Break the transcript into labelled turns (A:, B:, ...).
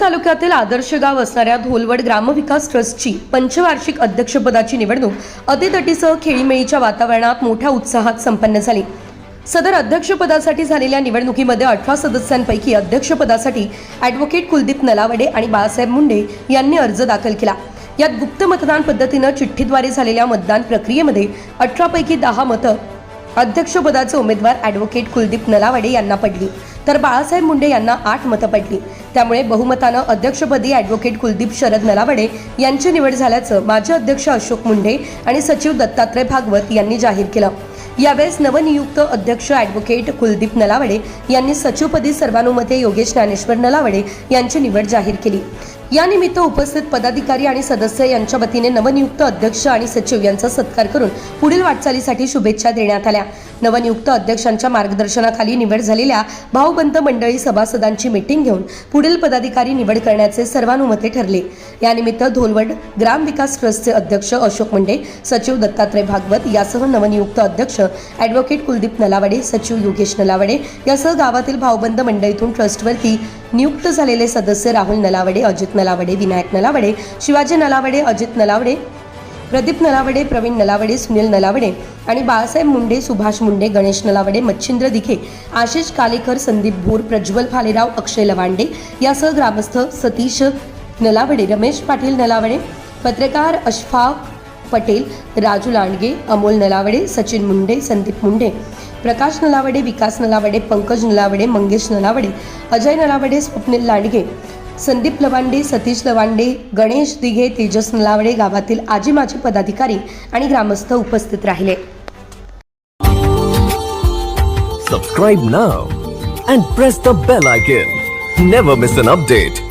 A: तालुक्यातील आदर्श गाव असणाऱ्या धोलवड ग्रामविकास ट्रस्टची पंचवार्षिक अध्यक्षपदाची निवडणूक अतितटीसह खेळीमेळीच्या वातावरणात मोठ्या उत्साहात संपन्न झाली. सदर अध्यक्षपदासाठी झालेल्या निवडणुकीमध्ये अठरा सदस्यांपैकी अध्यक्षपदासाठी ॲडव्होकेट कुलदीप नलावडे आणि बाळासाहेब मुंडे यांनी अर्ज दाखल केला. यात गुप्त मतदान पद्धतीनं चिठ्ठीद्वारे झालेल्या मतदान प्रक्रियेमध्ये अठरापैकी दहा मतं अध्यक्षपदाचे उमेदवार ॲडव्होकेट कुलदीप नलावडे यांना पडली. तर बाळासाहेब मुंडे यांना आठ मतं पडली. त्यामुळे बहुमतानं अध्यक्षपदी ॲडव्होकेट कुलदीप शरद नलावडे यांची निवड झाल्याचं माजी अध्यक्ष अशोक मुंडे आणि सचिव दत्तात्रय भागवत यांनी जाहीर केलं. यावेळेस नवनियुक्त अध्यक्ष ॲडव्होकेट कुलदीप नलावडे यांनी सचिवपदी सर्वानुमते योगेश ज्ञानेश्वर नलावडे यांची निवड जाहीर केली. यानिमित्त उपस्थित पदाधिकारी आणि सदस्य यांच्या वतीने नवनियुक्त अध्यक्ष आणि सचिव यांचा सत्कार करून पुढील वाटचालीसाठी शुभेच्छा देण्यात आल्या. नवनियुक्त अध्यक्षांच्या मार्गदर्शनाखाली निवड झालेल्या भाऊबंद मंडळी सभासदांची मीटिंग घेऊन पुढील पदाधिकारी निवड करण्याचे सर्वानुमते ठरले. यानिमित्त धोलवड ग्राम विकास ट्रस्टचे अध्यक्ष अशोक मुंडे सचिव दत्तात्रय भागवत यासह नवनियुक्त अध्यक्ष ॲडव्होकेट कुलदीप नलावडे सचिव योगेश नलावडे यासह गावातील भाऊबंद मंडळीतून ट्रस्टवरती नियुक्त झालेले सदस्य राहुल नलावडे अजित नलावडे विनायक नलावडे शिवाजी नलावडे अजित नलावडे प्रदीप नलावडे प्रवीण नलावडे सुनील नलावडे आणि बाळासाहेब मुंडे सुभाष मुंडे गणेश नलावडे मच्छिंद्र दिखे आशिष कालेकर संदीप भोर प्रज्वल फालेराव अक्षय लवांडे यासह ग्रामस्थ सतीश नलावडे रमेश पाटील नलावडे पत्रकार अशफाक पटेल राजू लांडगे अमोल नलावडे सचिन मुंडे संदीप मुंडे प्रकाश नलावडे विकास नलावडे पंकज नलावडे मंगेश नलावडे अजय नलावडे स्वप्नील लांडगे संदीप लवांडे सतीश लवांडे गणेश दिघे तेजस नलावडे गावातील आजी माजी पदाधिकारी आणि ग्रामस्थ उपस्थित राहिले.
B: Subscribe now and press the bell icon never miss an update